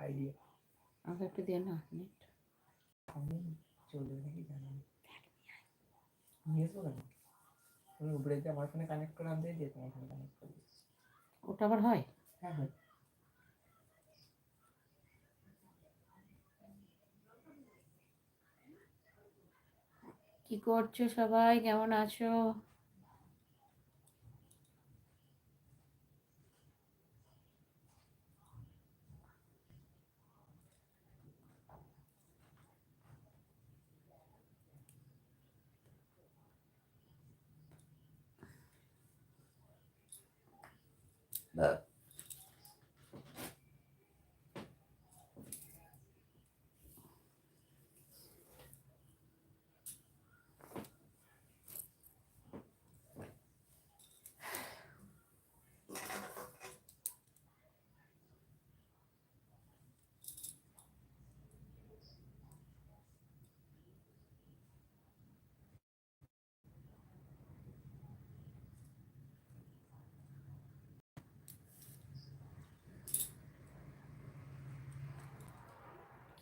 Idea. আমাকে একটু দিয়ে না নেট আমি চলবে নাকি জানি? নিয়ে আসব কেন? তুমি উপরে দিয়ে আমার ফোনে কানেক্ট করে আনতে দিয়ে তোমার ফোনে কানেক্ট করে ওটা আবার হয়? হ্যাঁ হ্যাঁ। কি করছ সবাই? কেমন আছো? Uh,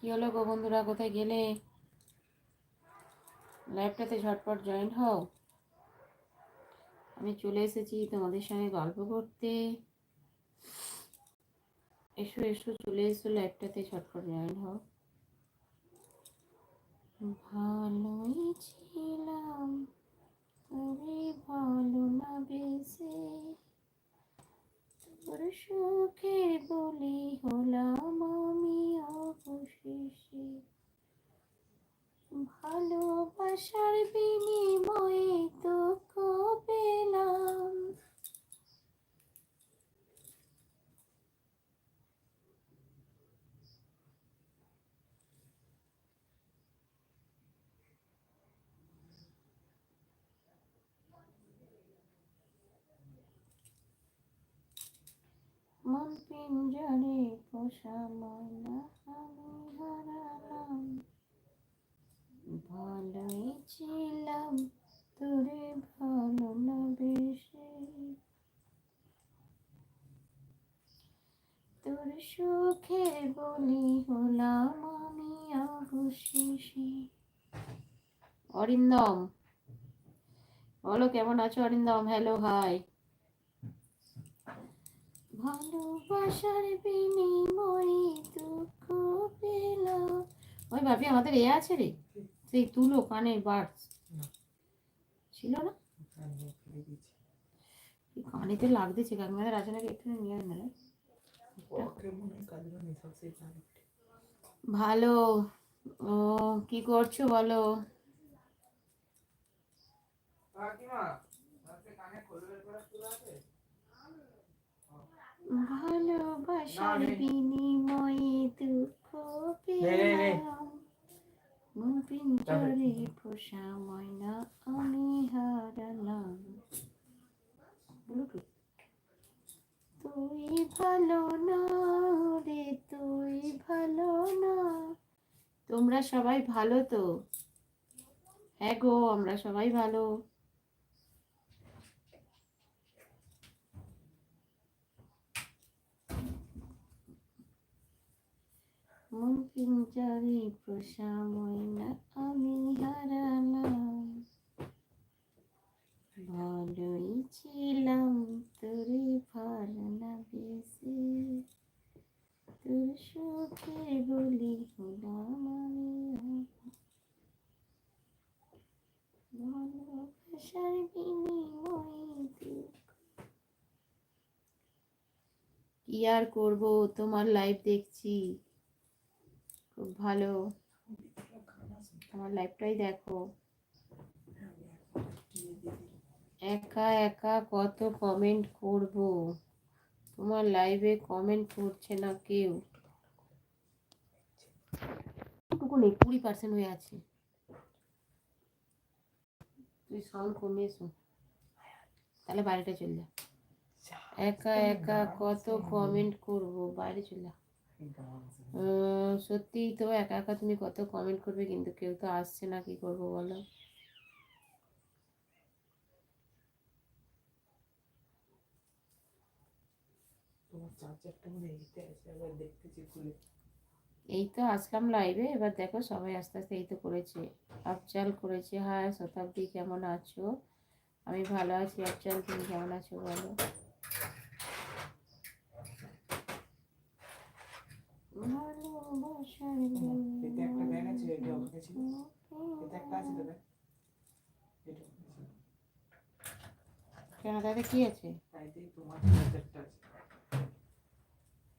কি হলো গো বন্ধুরা, কোথায় গেলে? লাইভটাতে ঝটপট জয়েন হও। আমি চলে এসেছি তোমাদের সঙ্গে গল্প করতে। এসো এসো, চলে এসো লাইভটাতে ঝটপট জয়েন হও। ভালোই ছিলাম তবে ভালো না বেশি। তোর সুখে বলি হলাম আমি অবশেষে ভালোবাসার বিনিময়ে দুঃখ পেলাম। মন পিঞ্জরে পোষা ময়না আমি হারালাম। ভালোই ছিলাম তোরে ভালো না বেশি। তোর সুখে বলি হলাম আমি অবশেষে। অরিন্দম, বলো কেমন আছো অরিন্দম? হ্যালো হাই ভালোবাসার বিনিময়ে দুঃখ পেলাম। ওই ভাবি, আমাদের এ আছে রে? সেই তুলো কানের বার্ডস। ছিল না? কানেতে লাগতেছে কাকিমাদের আছে নাকি? একটু নিয়ে ভালো। ও কি করছ বলো? কানে ভালোবাসার বিনিময়ে দুঃখ। পেলাম। পিঞ্জরে পোষা ময়না আমি হারালাম তুই ভালো না রে তুই ভালো না। তোমরা সবাই ভালো তো? হ্যাঁ গো আমরা সবাই ভালো। মন পিঞ্জরে পোষা ময়না আমি হারালাম। ভালোই ছিলাম, তোরে ভালো না বেশি। তোর সুখে বলি হলাম আমি। ভালোবাসার বিনিময়ে কি আর করব? তোমার লাইভ দেখছি। খুব ভালো। আমার লাইফটাই দেখো। একা একা কত কমেন্ট করব? তোমার লাইভে কমেন্ট করছে না কেউ। টুকু নেই কুড়ি পার্সেন্ট হয়ে আছে। তুই সাউন্ড কমিয়ে শোন। তাহলে বাইরেটা চলে যা। একা একা কত কমেন্ট করব? বাইরে চলে যা। সত্যিই তো একা একা তুমি কত কমেন্ট করবে কিন্তু কেউ তো আসছে না কি করব বলো? এই তো আসলাম লাইভে এবার দেখো সবাই আস্তে আস্তে এই তো করেছে। আফজাল করেছে হ্যাঁ শতাব্দী কেমন আছো? আমি ভালো আছি আফজাল তুমি কেমন আছো বলো? একটা কেন দাদা, কি আছে?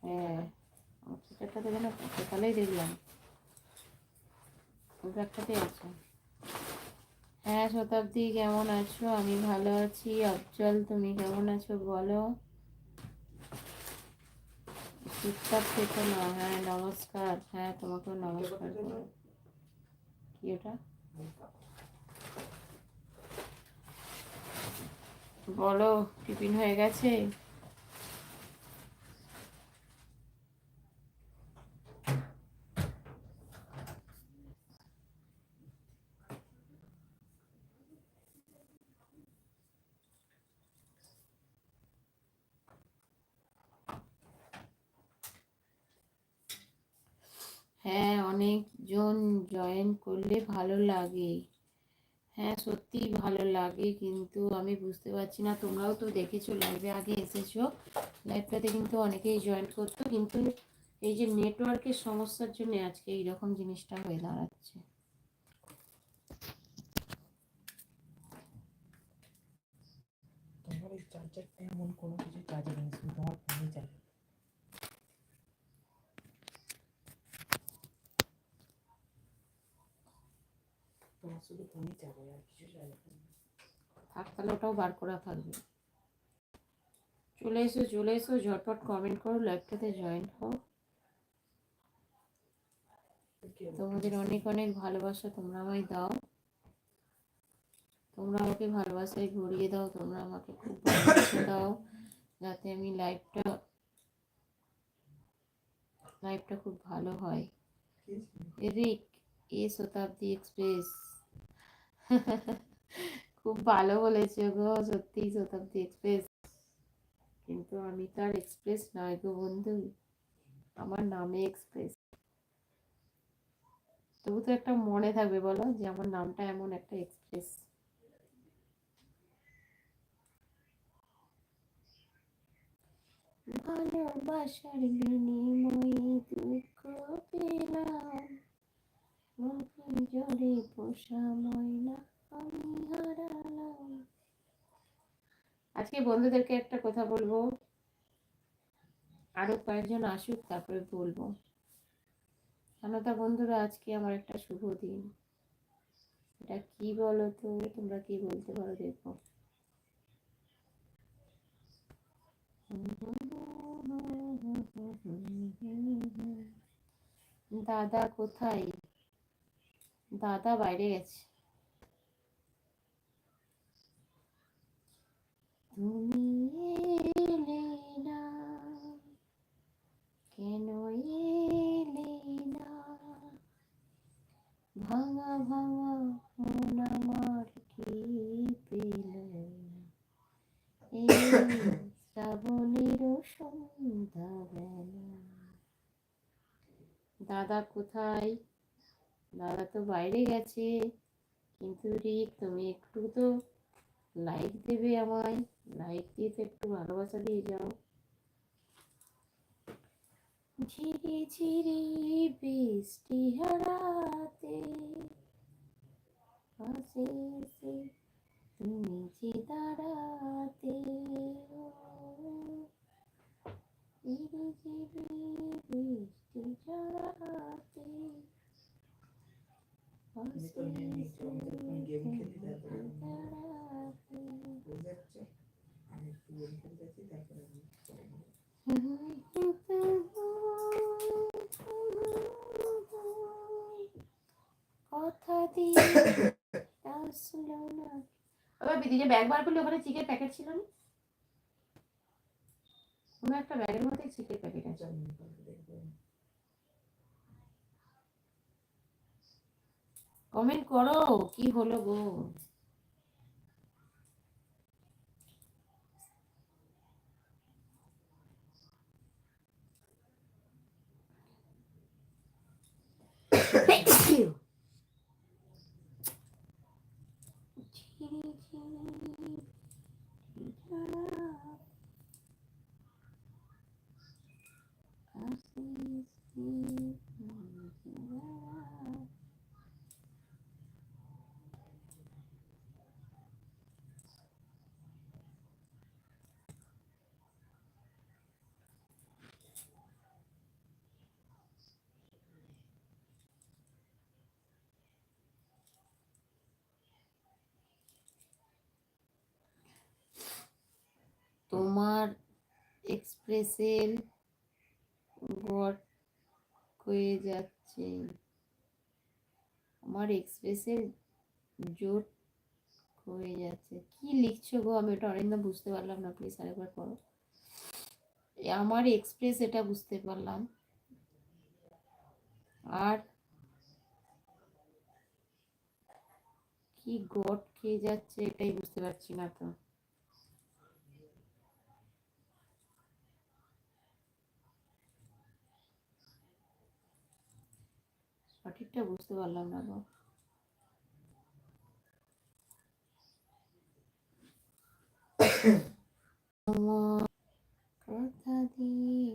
হ্যাঁ আমার সেটা দেবে না সকালেই দেখলাম। হ্যাঁ শতাব্দী, কেমন আছো? আমি ভালো আছি। অফজল, তুমি কেমন আছো? বলো। চুপচাপ থেকে না। হ্যাঁ নমস্কার। হ্যাঁ তোমাকেও নমস্কার কি ওটা? বলো টিফিন হয়ে গেছে হ্যাঁ অনেকজন জয়েন করলে ভালো লাগে। হ্যাঁ সত্যিই ভালো লাগে, কিন্তু আমি বুঝতে পারছি না, তোমরাও তো দেখেছ লাইভে আগে এসেছ। লাইভটাতে কিন্তু অনেকেই জয়েন করতো কিন্তু এই যে নেটওয়ার্কের সমস্যার জন্য আজকে এইরকম জিনিসটা হয়ে দাঁড়াচ্ছে। তোমার এই চার্জারটা এমন কোনো কিছু চার্জার নেই তোমার ফোনে চার্জার তোমার শুধু ফোনই চার্জার আর কিছু নেই থাক তাহলে ওটাও বার করা থাকবে। চলে এসো চলে এসো ঝটপট কমেন্ট করো লাইভটাতে জয়েন হও। তোমাদের অনেক অনেক ভালোবাসা তোমরা আমায় দাও। তোমরা আমাকে ভালোবাসায় ভরিয়ে দাও তোমরা আমাকে খুব ভালোবাসা দাও যাতে আমি লাইভটা লাইভটা খুব ভালো হয়। রিক এ শতাব্দী এক্সপ্রেস খুব ভালো বলেছে গো, সত্যি শতাব্দী এক্সপ্রেস কিন্তু আমি তো আর এক্সপ্রেস নয় গো বন্ধু, আমার নামে এক্সপ্রেস তবু তো একটা মনে থাকবে বলো যে আমার নামটা এমন একটা এক্সপ্রেস ভালোবাসার বিনিময়ে দুঃখ পেলাম। পোষা ময়না আমি হারালাম আজকে বন্ধুদেরকে একটা কথা বলব। আরও কয়েকজন আসুক, তারপরে বলব। জানতা বন্ধুরা, আজকে আমার একটা শুভ দিন। এটা কি বলো তো তোমরা কি বলতে পারো দেখো। দাদা কোথায়? দাদা বাইরে গেছে। তুমি এলে না, কেন এলে না? ভাঙা ভাঙা মন আমার কি পেল এই শ্রাবণের সন্ধ্যাবেলা দাদা কোথায়? দাদা তো বাইরে গেছে। কিন্তু রিক তুমি একটু তো লাইক দেবে আমায়। লাইক দিয়ে তো একটু ভালোবাসা দিয়ে যাও। ঝিরি ঝিরি বৃষ্টি হারাতে এসে তুমি যে দাঁড়াতে। ঝিরি ঝিরি বৃষ্টি ঝরাতে তুমি তো নিয়ে নিয়েছো আমি আমি আমি ব্যাগ বার করলে ওখানে চিকেন প্যাকেট ছিল না? কোনো একটা ব্যাগের মধ্যে চিকেন প্যাকেট আছে চল, আমি কালকে দেখব। কমেন্ট করো কি হলো গো? তোমার এক্সপ্রেসের গট হয়ে যাচ্ছে। আমার এক্সপ্রেসের জোট হয়ে যাচ্ছে। কি লিখছো গো? আমি ওটা অরিন্দা বুঝতে পারলাম না। প্লিজ আরেকবার করো। আমার এক্সপ্রেস এটা বুঝতে পারলাম। আর কি গট খেয়ে যাচ্ছে এটাই বুঝতে পারছি না তো। সঠিকটা বুঝতে পারলাম না গো। কথা দিয়ে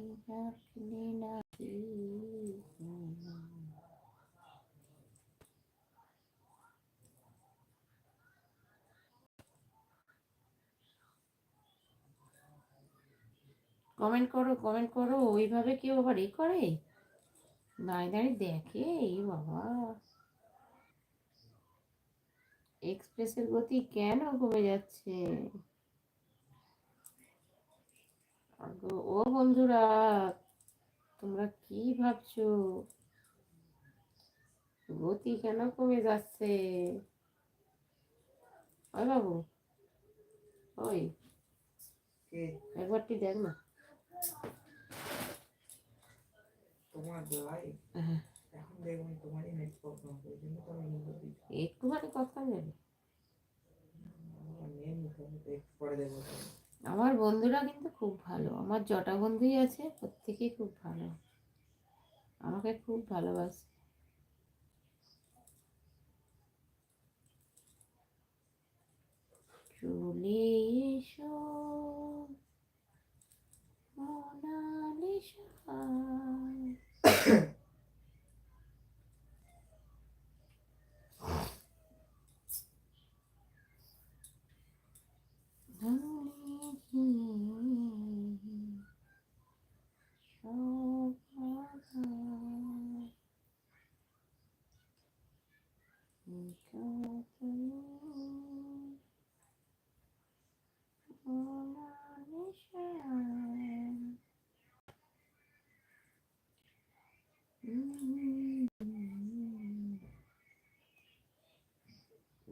কমেন্ট করো কমেন্ট করো, ওইভাবে কেউ আবার এ করে? দাঁড়িয়ে দেখে এই বাবা। এক্সপ্রেসের গতি কেন কমে যাচ্ছে? ও বন্ধুরা তোমরা কি ভাবছ? গতি কেন কমে যাচ্ছে? ওই বাবু ওই একবারটি দেখ না। তোমার লাইভ এখন দেখুন তোমারই নেট প্রবলেম ওই জন্য তো আমি নম্বর দিচ্ছি একটুখানি কথা পরে দেখব। আমার বন্ধুরা কিন্তু খুব ভালো। আমার জটা বন্ধুই আছে প্রত্যেকেই খুব ভালো। আমাকে খুব ভালোবাসে। চলে এসো। মোনালিসা।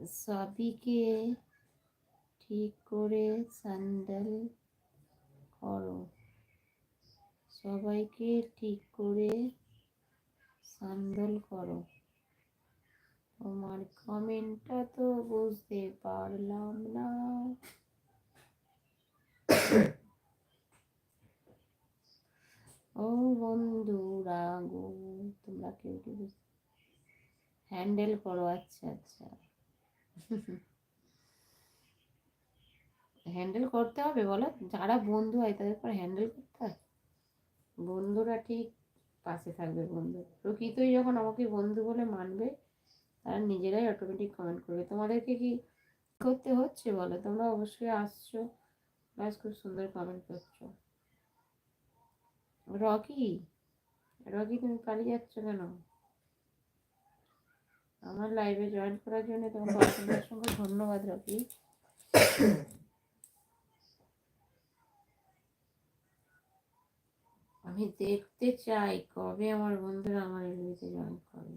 সবিকে ঠিক করে স্যান্ডেল করো? সবাইকে ঠিক করে স্যান্ডেল করো। তোমার কমেন্টটা তো বুঝতে পারলাম না। ও বন্ধুরা গো, তোমরা কেউ কি হ্যান্ডেল করো আচ্ছা আচ্ছা। হ্যান্ডেল করতে হবে বলো? যারা বন্ধু হয় তাদের পর হ্যান্ডেল করতে হয়? বন্ধুরা ঠিক পাশে থাকবে বন্ধু। প্রকৃতই যখন আমাকে বন্ধু বলে মানবে, তারা নিজেরাই অটোমেটিক কমেন্ট করবে। তোমাদেরকে কি করতে হচ্ছে বলো? তোমরা অবশ্যই আসছো, ব্যাস খুব সুন্দর কমেন্ট করছ। রকি রকি তুমি পালিয়ে যাচ্ছ কেন? আমার লাইভে জয়েন করার জন্য তোমাকে অসংখ্য অসংখ্য ধন্যবাদ রকি আমি দেখতে চাই কবে আমার বন্ধুরা আমার লাইভে জয়েন করে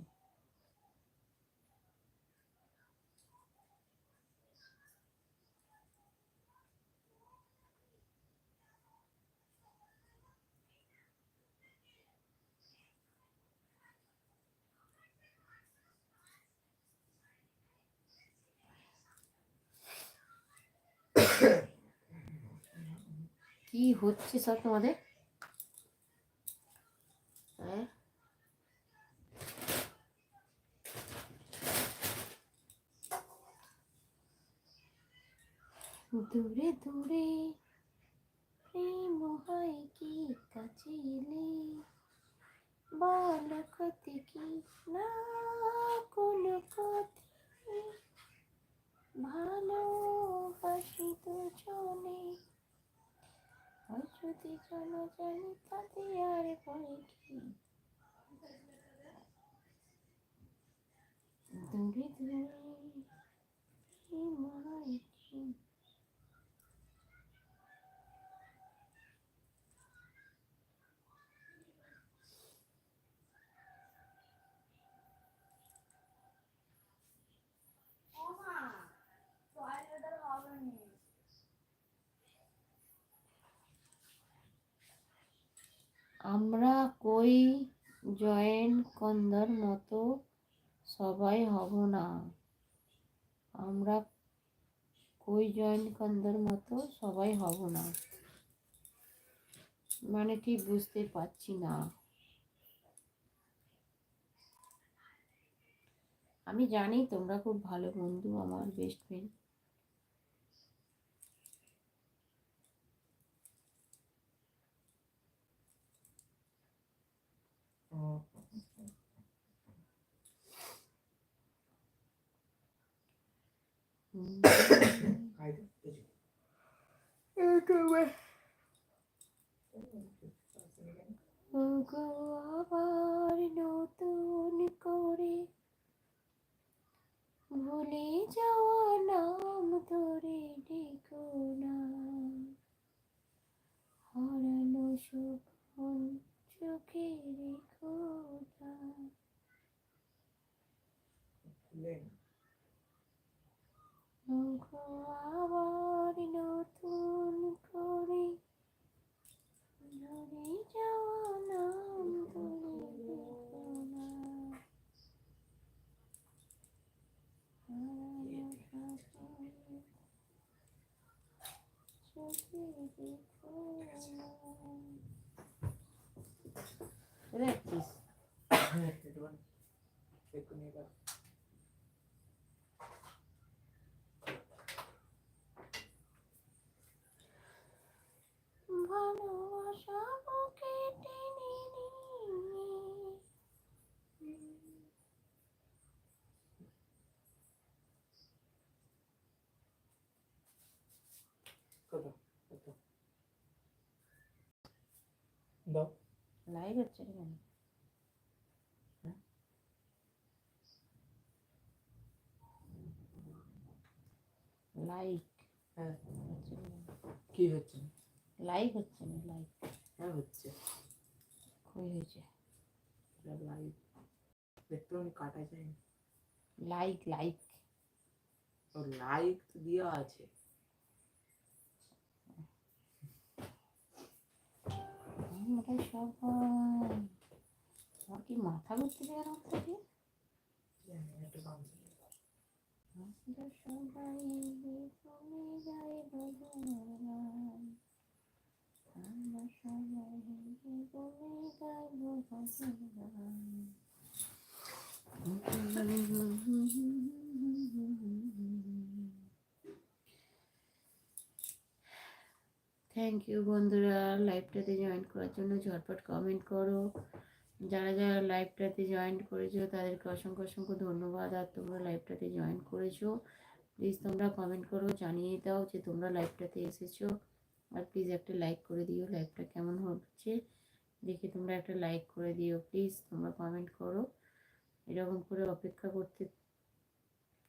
কি হচ্ছে সব তোমাদের? হ্যাঁ? দূরে দূরে প্রেম হয় কি কাছে এলে? ক্ষতি কি না কোনো ক্ষতি ভালোবাসি দুজনে। আর যদি জানা জানি তাতে আর পরে কি? দূরে দূরে হিমালয় কি আমরা কই জয়েন্ট কন্দার মতো সবাই হব না। আমরা কই জয়েন্ট কন্দর মতো সবাই হব না। মানে ঠিক বুঝতে পারছি না। আমি জানি তোমরা খুব ভালো বন্ধু, আমার বেস্ট ফ্রেন্ড ও, খাই দে, এই যে। ওগো আবার নতুন করে। ভুলে যাওয়া নাম ধরে ডেকো না হারানো সুখন চোখে রেখো না খুলে ওগো আবার নতুন করে ভুলে যাওয়া নাম ধরে হারানো সুখন এক্ষুনি ভালোবাসা বুকে টেনে নিয়ে কত কত দাও লাইভ হচ্ছে না কেন হ্যাঁ? লাইক হ্যাঁ হচ্ছে না কি হচ্ছে লাইক হচ্ছে না লাইক হ্যাঁ হচ্ছে কই হয়েছে লাইভ দেখতে আমি কাটা যায় লাইক লাইক ও লাইক তো দেওয়া আছে আমরা সবাই আমার কি মাথা ঘুরতে না থেকে। আমরা সবাই চলে যাই ভগবান আমরা সবাই বলে গাইব ভগবান থ্যাংক ইউ বন্ধুরা লাইভটাতে জয়েন করার জন্য ঝটপট কমেন্ট করো। যারা যারা লাইভটাতে জয়েন করেছ, তাদেরকে অসংখ্য অসংখ্য ধন্যবাদ। আর তোমরা লাইভটাতে জয়েন করেছ প্লিজ তোমরা কমেন্ট করো, জানিয়ে দাও যে তোমরা লাইভটাতে এসেছ। আর প্লিজ একটা লাইক করে দিও লাইভটা কেমন হচ্ছে। দেখে তোমরা একটা লাইক করে দিও প্লিজ তোমরা কমেন্ট করো। এরকম করে অপেক্ষা করতে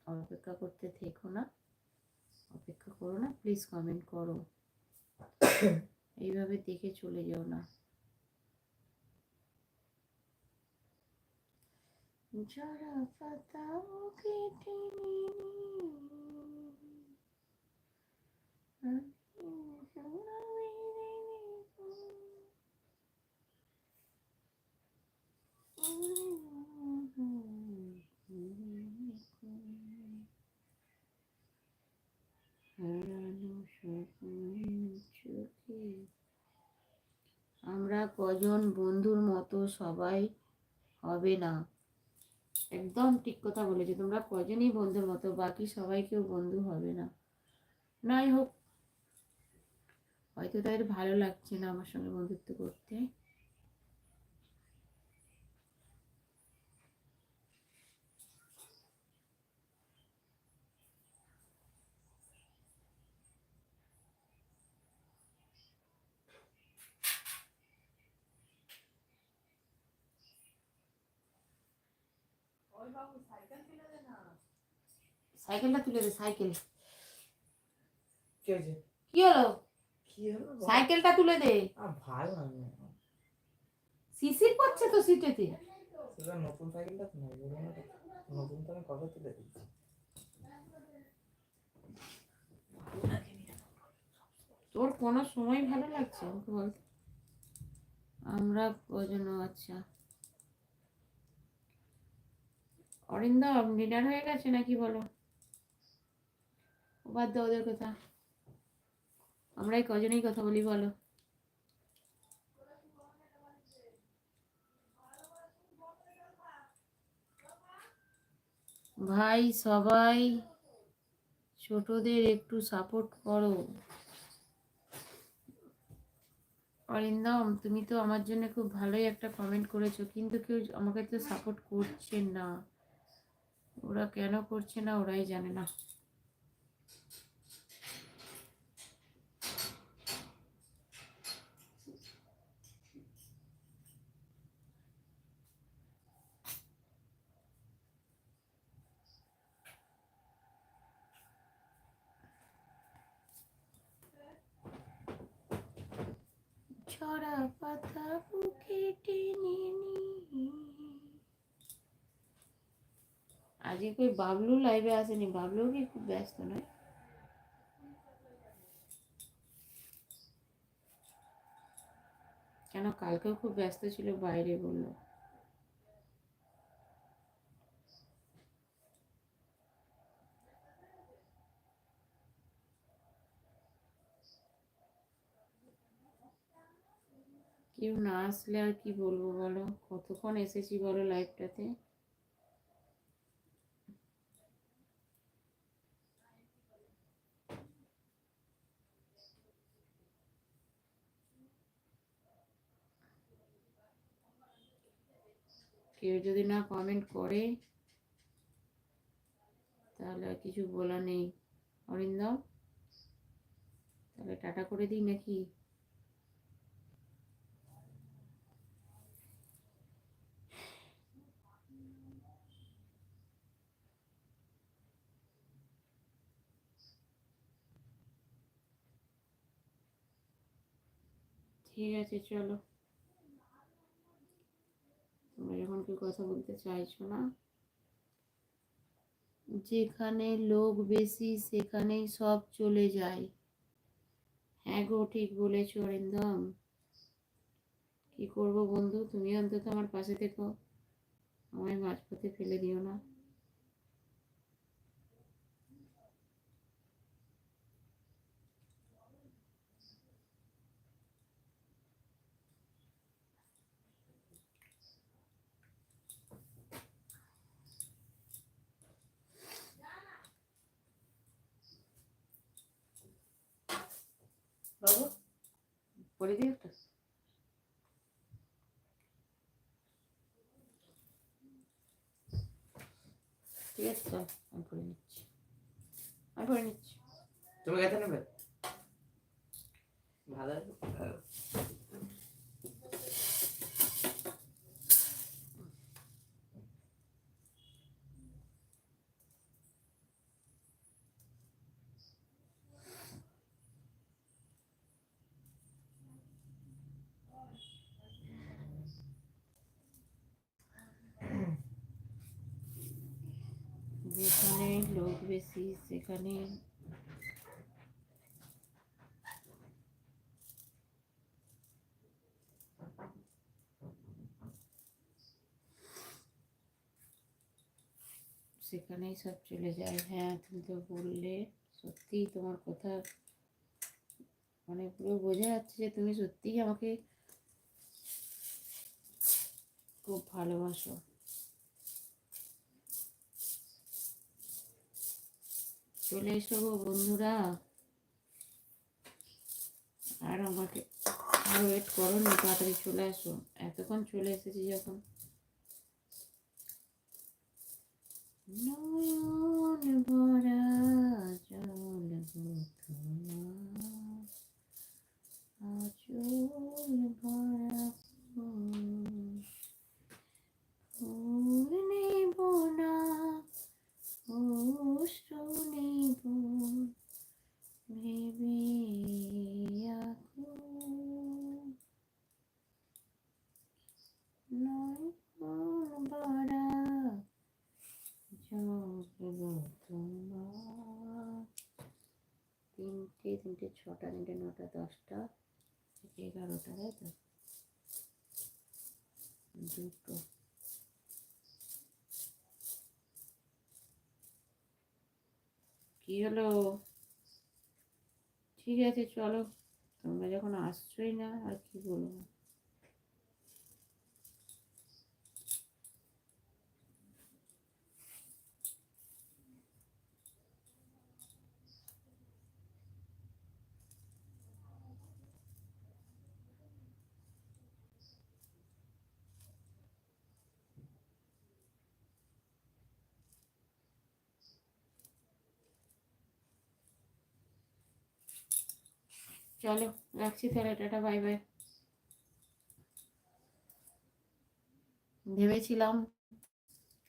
অপেক্ষা করতে থেকো না। অপেক্ষা করো না প্লিজ কমেন্ট করো। এইভাবে দেখে চলে যাও না। যারা পাতাও কেটে কজন বন্ধুর মতো সবাই হবে না। একদম ঠিক কথা বলেছ, তোমরা কজনই বন্ধুর মতো, বাকি সবাই কেউ বন্ধু হবে না। নাই হোক, হয়তো তাদের ভালো লাগছে না আমার সঙ্গে বন্ধুত্ব করতে। সাইকেলটা তুলে দে সাইকেল। কি হলো? সাইকেলটা তুলে দে। আর ভালো শিশির পড়ছে তো সিটেতে। নতুন সাইকেলটা। নতুন তো আমি কবে তুলে দিচ্ছি। তোর কোনো সময় ভালো লাগছে? আমাকে বল। আমরা কজন আচ্ছা অরিন্দম, ডিনার হয়ে গেছে নাকি বলো? বাদ দাও ওদের কথা। আমরা এই কজনেই কথা বলি, বলো। ভাই, সবাই ছোটদের একটু সাপোর্ট করো। অরিন্দম, তুমি তো আমার জন্য খুব ভালোই একটা কমেন্ট করেছ, কিন্তু কেউ আমাকে তো সাপোর্ট করছে না। ওরা কেন করছে না ওরাই জানে না ছড়া পাতা বুকে টেনে নিয়ে আজকে কই বাবলু লাইভে আসেনি? বাবলু কি খুব ব্যস্ত নয় কেন কালকেও খুব ব্যস্ত ছিল, বাইরে বলল। কেউ না আসলে আর কি বলব বলো? কতক্ষণ এসেছি বলো লাইভটাতে কেউ যদি না কমেন্ট করে, তাহলে আর কিছু বলা নেই। অরিন্দম, তাহলে টাটা করে দিই নাকি? ঠিক আছে, চলো। তোমরা কথা বলতে চাইছো না? যেখানে লোক বেশি, সেখানেই সব চলে যায়। হ্যাঁ গো, ঠিক বলেছ, অরিন্দম। কি করব বন্ধু? তুমি অন্তত আমার পাশে থেকো। আমায় মাঝপথে ফেলে দিও না বাবু পরে দিই একটা ঠিক আছে, চল, আমি পরে নিচ্ছি। আমি পরে নিচ্ছি। তুমি গেছে নেবে? ভালো আছে? যেখানে লোক বেশি সেখানে সেখানেই সব চলে যায় হ্যাঁ তুমি তো বললে সত্যিই তোমার কথা মানে পুরো বোঝা যাচ্ছে যে তুমি সত্যিই আমাকে খুব ভালোবাসো চলে এসো গো বন্ধুরা। আর আমাকে আর ওয়েট করো না, তাড়াতাড়ি চলে আসো। এতক্ষণ চলে এসেছি যখন। ভরা আচল ভরা ফুল। অশ্রু নেব, ভেবে নয় বড়া তিনটে তিনটে, ছটা, তিনটে, নটা, দশটা, এগারোটা, তাই তো? দুটো। হলো? ঠিক আছে চলো। তোমরা যখন আসছোই না আর কি বলব? চলো, রাখছি তাহলে, টাটা, বাই বাই। ভেবেছিলাম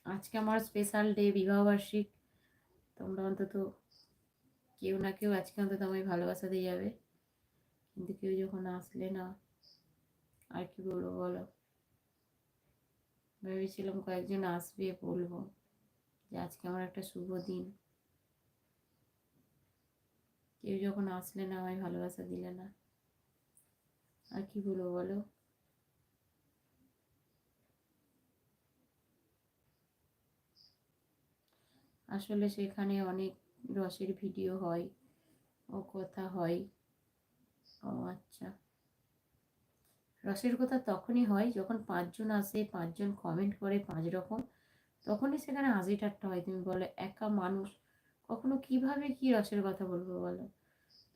আজকে আমার স্পেশাল ডে বিবাহবার্ষিক তোমরা অন্তত কেউ না কেউ আজকে অন্তত আমায় ভালোবাসা দিয়ে যাবে। কিন্তু কেউ যখন আসলে না, আর কি বলব বলো? ভেবেছিলাম কয়েকজন আসবে বলব যে আজকে আমার একটা শুভ দিন। কেউ যখন আসলে না আমায় ভালোবাসা দিলে না। আর কি বলব বলো? আসলে সেখানে অনেক রসের ভিডিও হয়, ও কথা হয়। ও আচ্ছা। রসের কথা তখনই হয় যখন পাঁচজন আসে, পাঁচজন কমেন্ট করে পাঁচ রকম, তখনই সেখানে হাসি ঠাট্টা হয়। তুমি বলো, একা মানুষ কখনো কীভাবে কি রসের কথা বলব বলো?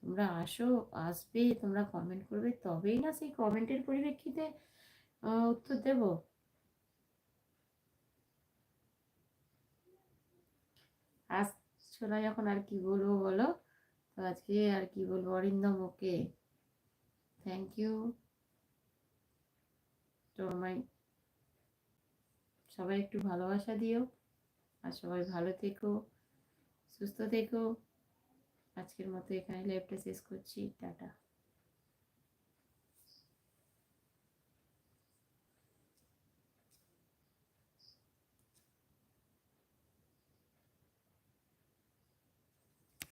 তোমরা আসো, আসবে, তোমরা কমেন্ট করবে, তবেই না সেই কমেন্টের পরিপ্রেক্ষিতে উত্তর দেব। আসছো না যখন আর কি বলব বলো? তো আজকে আর কি বলব? অরিন্দম, ওকে। থ্যাংক ইউ তোমায় সবাই একটু ভালোবাসা দিও, আর সবাই ভালো থেকো। সুস্থ থেকো। আজকের মতো এখানে লাইভটা শেষ করছি। টাটা।